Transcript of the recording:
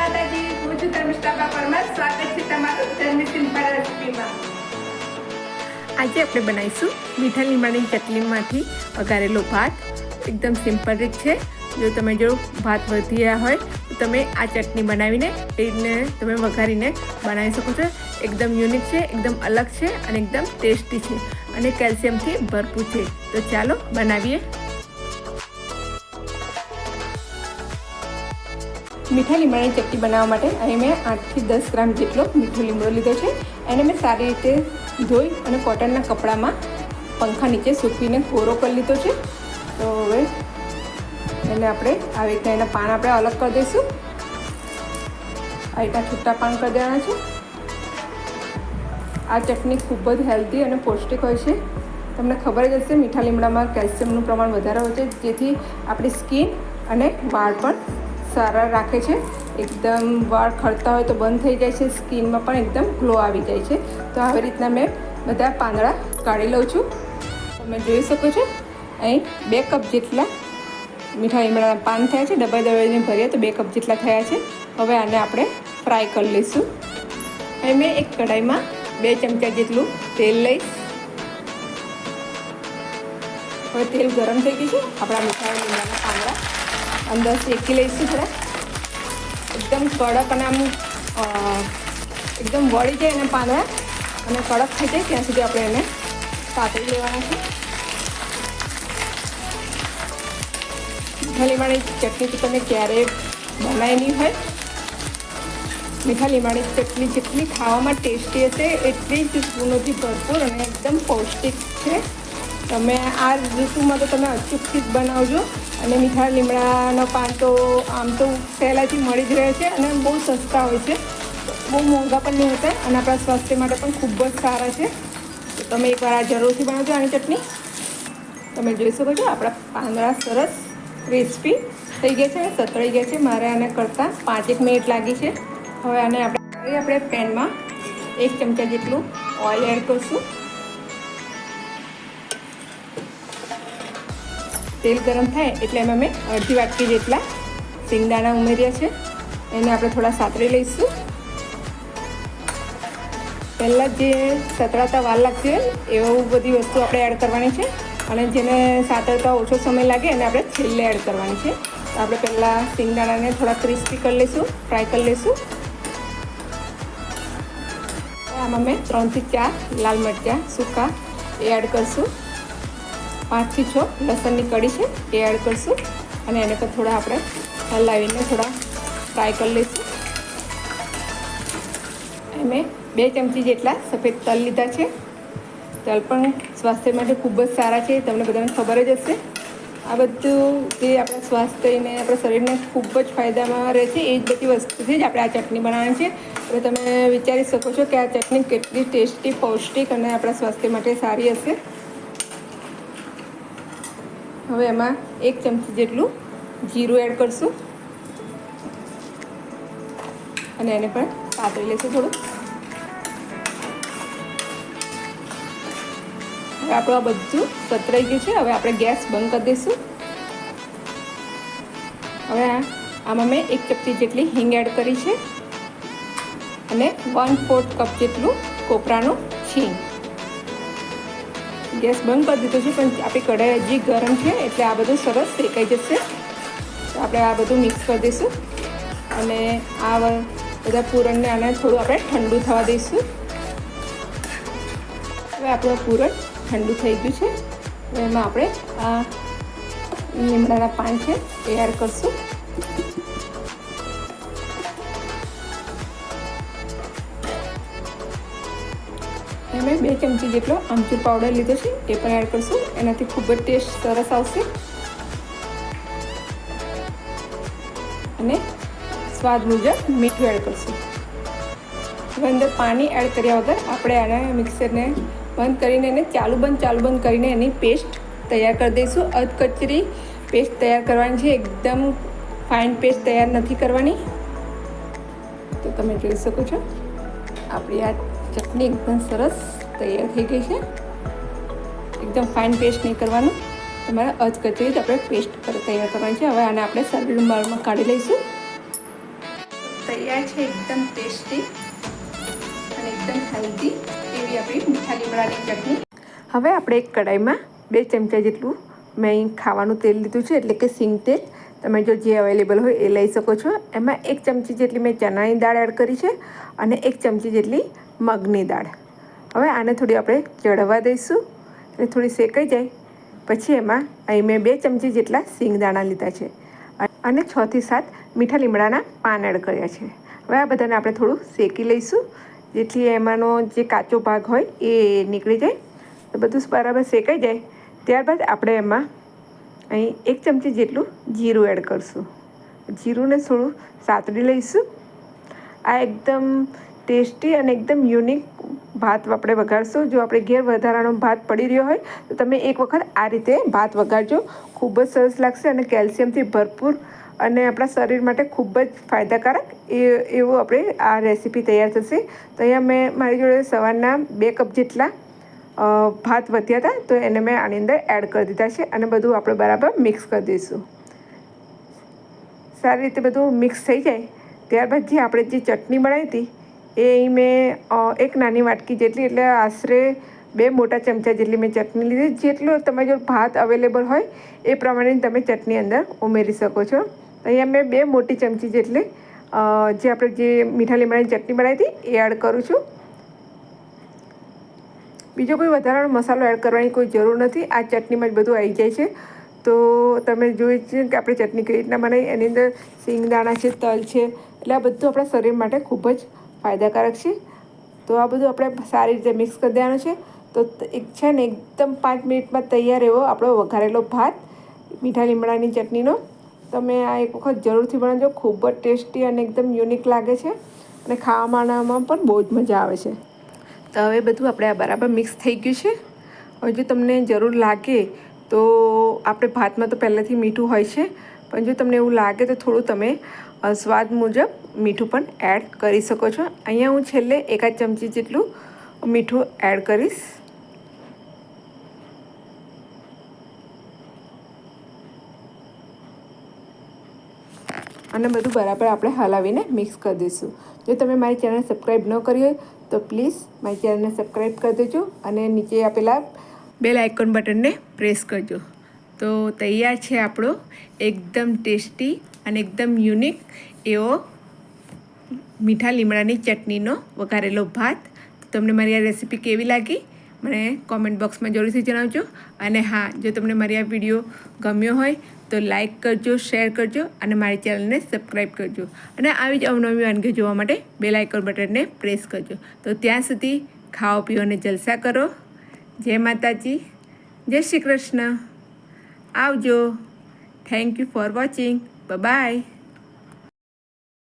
માતાજી, હું છું ધર્મિષ્ઠા પરમાર સ્વાગત છે તમારું પર રેસીપીમાં. આજે આપણે બનાવીશું મીઠા લીંબાની ચટણીમાંથી વઘારેલો ભાત. એકદમ સિમ્પલ રીત છે. જો તમે જો ભાત વધ્યા હોય, તો તમે આ ચટણી બનાવીને એને તમે વઘારીને બનાવી શકો છો. એકદમ યુનિક છે, એકદમ અલગ છે અને એકદમ ટેસ્ટી છે અને કેલ્શિયમથી ભરપૂર છે. તો ચાલો બનાવીએ. મીઠા લીમડાની ચટણી બનાવવા માટે અહીં મેં આઠથી દસ ગ્રામ જેટલો મીઠો લીમડો લીધો છે. એને મેં સારી રીતે ધોઈ અને કોટનના કપડામાં પંખા નીચે સૂકવીને કોરો કરી લીધો છે. તો હવે એને આપણે આવી રીતના એના પાન આપણે અલગ કરી દઈશું. આ રીતના છૂટા પાન કરી દેવાના છે. આ ચટણી ખૂબ જ હેલ્ધી અને પૌષ્ટિક હોય છે. તમને ખબર જ હશે, મીઠા લીમડામાં કેલ્શિયમનું પ્રમાણ વધારે હોય છે, જેથી આપણી સ્કિન અને વાળ પણ સારા રાખે છે. એકદમ વાળ ખરતા હોય તો બંધ થઈ જાય છે. સ્કિનમાં પણ એકદમ ગ્લો આવી જાય છે. તો આવી રીતના મેં બધા પાંદડા કાઢી લઉં છું. તમે જોઈ શકો છો, અહીં બે કપ જેટલા મીઠા લીમડાના પાન થયા છે. ડબ્બા દબાઈને ભરીએ તો બે કપ જેટલા થયા છે. હવે આને આપણે ફ્રાય કરી લઈશું. અહીં મેં એક કઢાઈમાં બે ચમચા જેટલું તેલ લઈશ. હવે તેલ ગરમ થઈ ગયું છે. આપણા મીઠા લીમડાના પાંદડા અંદર શેકી લઈશું થોડા. એકદમ કડક અને આમ એકદમ વળી જાય એને પાંદડા અને કડક થઈ જાય ત્યાં સુધી આપણે એને પાતળી લેવાના છે. મીઠા લીમાણી ચટણી તો તમે ક્યારેય બનાવી નહીં હોય. મીઠા લીમાણી ચટણી જેટલી ખાવામાં ટેસ્ટી હશે, એટલી જ ગુણોથી ભરપૂર અને એકદમ પૌષ્ટિક છે. તમે આ ઋતુમાં તો તમે અચૂકથી જ બનાવજો. અને મીઠા લીમડાનો પાન તો આમ તો સહેલાથી મળી જ રહે છે અને બહુ સસ્તા હોય છે. બહુ મોંઘા પણ નહીં હોતા અને આપણા સ્વાસ્થ્ય માટે પણ ખૂબ જ સારા છે. તો તમે એકવાર આ જરૂરથી બનાવજો આની ચટણી. તમે જોઈ શકો છો આપણા પાંદડા સરસ ક્રિસ્પી થઈ ગયા છે અને સતળાઈ ગયા છે. મારે આને કરતાં પાંચેક મિનિટ લાગી છે. હવે આને આપણે આપણે પેનમાં એક ચમચા જેટલું ઓઇલ એડ કરીશું. તેલ ગરમ થાય એટલે એમાં મેં અડધી વાટકી જેટલા સિંગદાણા ઉમેર્યા છે. એને આપણે થોડા સાતરી લઈશું. પહેલાં જે સતરાતા વાર લાગતી હોય એવું બધી વસ્તુ આપણે એડ કરવાની છે. અને જેને સાતરતા ઓછો સમય લાગે એને આપણે છેલ્લે એડ કરવાની છે. તો આપણે પહેલાં સિંગદાણાને થોડા ક્રિસ્પી કરી લઈશું ફ્રાય કરી લઈશું. આમાં મેં ત્રણથી ચાર લાલ મરચાં સૂકા એ એડ કરશું. પાંચથી છ લસણની કડી છે, એ એડ કરીશું. અને એને પર થોડા આપણે હલાવીને થોડા ફ્રાય કરી લઈશું. મેં બે ચમચી જેટલા સફેદ તલ લીધા છે. તલ પણ સ્વાસ્થ્ય માટે ખૂબ જ સારા છે, તમને બધાને ખબર જ હશે. આ બધું જે આપણા સ્વાસ્થ્યને આપણા શરીરને ખૂબ જ ફાયદામાં રહે છે, એ જ બધી વસ્તુથી જ આપણે આ ચટણી બનાવવાની છે એટલે તમે વિચારી શકો છો કે આ ચટણી કેટલી ટેસ્ટી, પૌષ્ટિક અને આપણા સ્વાસ્થ્ય માટે સારી હશે. હવે એમાં એક ચમચી જેટલું જીરું એડ કરશું. અને એને પણ પાતળી લઈશું થોડું. હવે આપણું આ બધું સતરાઈ ગયું છે. હવે આપણે ગેસ બંધ કરી દઈશું. હવે આમાં મેં એક ચપટી જેટલી હિંગ એડ કરી છે. અને વન ફોર્થ કપ જેટલું કોપરાનું છીણ. ગેસ બંધ કરી દીધો છે, પણ આપણી કઢાઈ હજી ગરમ છે, એટલે આ બધું સરસ શેકાઈ જશે. તો આપણે આ બધું મિક્સ કરી દઈશું. અને આ બધા પૂરણને આને થોડું આપણે ઠંડુ થવા દઈશું. હવે આપણું પૂરણ ઠંડુ થઈ ગયું છે. હવે એમાં આપણે આ લીમડાના પાન છે, તૈયાર એડ મેં બે ચમચી જેટલો આમચૂર પાવડર લીધો છે, એ પણ એડ કરશું. એનાથી ખૂબ જ ટેસ્ટ સરસ આવશે. અને સ્વાદ મુજબ મીઠું એડ કરશું. હવે અંદર પાણી એડ કર્યા વગર આપણે આને મિક્સરને બંધ કરીને એને ચાલુ બંધ ચાલુ બંધ કરીને એની પેસ્ટ તૈયાર કરી દઈશું. અધકચરી પેસ્ટ તૈયાર કરવાની છે. એકદમ ફાઇન પેસ્ટ તૈયાર નથી કરવાની. તો તમે જોઈ શકો છો. આપણી આ ચટણી એકદમ સરસ તૈયાર થઈ ગઈ છે. એકદમ ફાઇન પેસ્ટ નહીં કરવાનું. તમારે અધકચરી જ આપણે પેસ્ટ તૈયાર કરવાની છે. હવે આને આપણે સર્વિંગ બાઉલમાં કાઢી લઈશું. તૈયાર છે એકદમ ટેસ્ટી અને એકદમ હેલ્ધી એવી આપણી મીઠા લીમડાની ચટણી. હવે આપણે એક કડાઈમાં બે ચમચા જેટલું મેં ખાવાનું તેલ લીધું છે, એટલે કે સિંગ તેલ. તમે જો જે અવેલેબલ હોય એ લઈ શકો છો. એમાં એક ચમચી જેટલી મેં ચણાની દાળ એડ કરી છે અને એક ચમચી જેટલી મગની દાળ. હવે આને થોડી આપણે ચડવા દઈશું. એટલે થોડી શેકાઈ જાય. પછી એમાં અહીં મેં બે ચમચી જેટલા સિંગદાણા લીધા છે. અને છથી સાત મીઠા લીમડાના પાન એડ કર્યા છે. હવે આ બધાને આપણે થોડું શેકી લઈશું. જેથી એમાંનો જે કાચો ભાગ હોય એ નીકળી જાય. તો બધું બરાબર શેકાઈ જાય. ત્યારબાદ આપણે એમાં અહીં એક ચમચી જેટલું જીરું એડ કરશું. જીરુંને થોડું સાતડી લઈશું. આ એકદમ ટેસ્ટી અને એકદમ યુનિક ભાત આપણે વઘારશું. જો આપણે ઘેર વધારાનો ભાત પડી રહ્યો હોય, તો તમે એક વખત આ રીતે ભાત વઘારજો. ખૂબ જ સરસ લાગશે અને કેલ્શિયમથી ભરપૂર અને આપણા શરીર માટે ખૂબ જ ફાયદાકારક એ, એવું આપણે આ રેસીપી તૈયાર થશે. તો અહીંયા મેં મારી જોડે સવારના બે કપ જેટલા ભાત વધ્યા હતા, તો એને મેં આની અંદર એડ કરી દીધા છે અને બધું આપણે બરાબર મિક્સ કરી દઈશું. સારી રીતે બધું મિક્સ થઈ જાય. ત્યારબાદ જે આપણે જે ચટણી બનાવી હતી, એ અહીં મેં એક નાની વાટકી જેટલી, એટલે આશરે બે મોટા ચમચા જેટલી મેં ચટણી લીધી. જેટલો તમારી જો ભાત અવેલેબલ હોય, એ પ્રમાણે તમે ચટણી અંદર ઉમેરી શકો છો. અહીંયા મેં બે મોટી ચમચી જેટલી જે આપણે જે મીઠા લીમડાની ચટણી બનાવી હતી, એ એડ કરું છું. બીજો કોઈ વધારાનો મસાલો એડ કરવાની કોઈ જરૂર નથી. આ ચટણીમાં જ બધું આવી જાય છે. તો તમે જોઈ છે કે આપણે ચટણી કેવી રીતના બનાવી, એની અંદર સિંગદાણા છે, તલ છે, એટલે આ બધું આપણા શરીર માટે ખૂબ જ ફાયદાકારક છે. તો આ બધું આપણે સારી રીતે મિક્સ કરી દેવાનું છે. તો, એક છે ને, એકદમ પાંચ મિનિટમાં તૈયાર એવો આપણો વઘારેલો ભાત, મીઠા લીમડાની ચટણીનો. તમે આ એક વખત જરૂરથી બનાવજો. ખૂબ જ ટેસ્ટી અને એકદમ યુનિક લાગે છે. અને ખાવામાં પણ બહુ જ મજા આવે છે. તો હવે બધું આપણે આ બરાબર મિક્સ થઈ ગયું છે. હવે જો તમને જરૂર લાગે તો આપણે ભાતમાં તો પહેલાંથી મીઠું હોય છે, પણ જો તમને એવું લાગે તો થોડું તમે સ્વાદ મુજબ મીઠું પણ એડ કરી શકો છો. અહીંયા હું છેલ્લે એકાદ ચમચી જેટલું મીઠું એડ કરીશ. અને બધું બરાબર આપણે હલાવીને મિક્સ કરી દઈશું. જો તમે મારી ચેનલ સબસ્ક્રાઈબ ન કરી હોય તો પ્લીઝ મારી ચેનલને સબસ્ક્રાઈબ કરી દેજો અને નીચે આપેલા બેલ આઇકોન બટનને પ્રેસ કરજો. તો તૈયાર છે આપણો એકદમ ટેસ્ટી અને એકદમ યુનિક એવો મીઠા લીમડાની ચટણીનો વઘારેલો ભાત. તમને મારી આ રેસીપી કેવી લાગી? મને કોમેન્ટ બોક્સમાં જરૂરથી જણાવજો. અને હા, જો તમને મારી આ વીડિયો ગમ્યો હોય, તો લાઈક કરજો શેર કરજો અને મારી ચેનલને સબસ્ક્રાઈબ કરજો. અને આવી જ અવનવી વાનગીઓ જોવા માટે બે લાઇકર બટનને પ્રેસ કરજો. તો ત્યાં સુધી ખાઓ, પીઓ અને જલસા કરો. જય માતાજી. જય શ્રી કૃષ્ણ. આવજો. Thank you for watching bye